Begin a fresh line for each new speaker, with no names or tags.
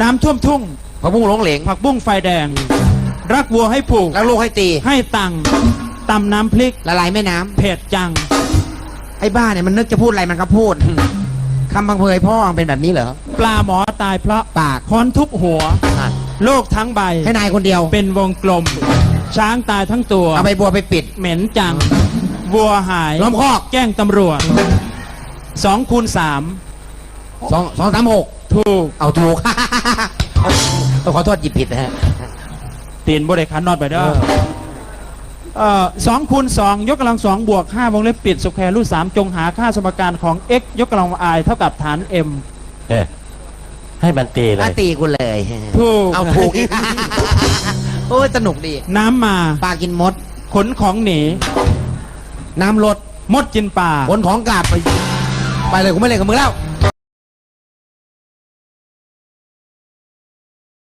น้ำท่วมทุ่ง
ผักบุ้งหลงเหลง
ผักบุ้งไฟแดง รักวัวให้ผูก
แล้วลูกให้ตี
ให้ตังค์ตำน้ำพริก
ละลายแม่น้ำ
เผ็ดจัง
ไอ้บ้าเนี่ยมันนึกจะพูดอะไรมันก็พูดคำบังเพยพ่อมันเป็นแบบนี้เหรอ
ปลาหมอตายเพราะ
ปาก
ค้อนทุบหัว
อะ
โลกทั้งใบ
ให้นายคนเดียว
เป็นวงกลม ช้างตายทั้งตัว
เอาใบบัวไปปิด
เหม็นจัง วัวหาย
ล้อมคอก
แจ้งตำรวจสองคูณสาม
สองสองสามหก
ถูก
เอาถูก เอาขอโทษหยิบผิดนะฮะ
ตีนบริคันนอดไปเด้อ
เออ
เอ่อสองคูณสองยกกำลังสองบวกห้าวงเล็บปิดสุขแคร์รูทสามจงหาค่าสมการของ x ยกกำลัง i เท่ากับฐาน m
เอ๊ะให้มันตีเล
อะ
ย
ตีกูเลย
ถูก
เอาถูกอีกโอ้ยสนุกดี
น้ำมา
ปลากินมด
ขนของหนี
น้ำลด
มดกินป่า
ขนของกลับไป ไปเลยกูไม่เล่นกับมึงแล้ว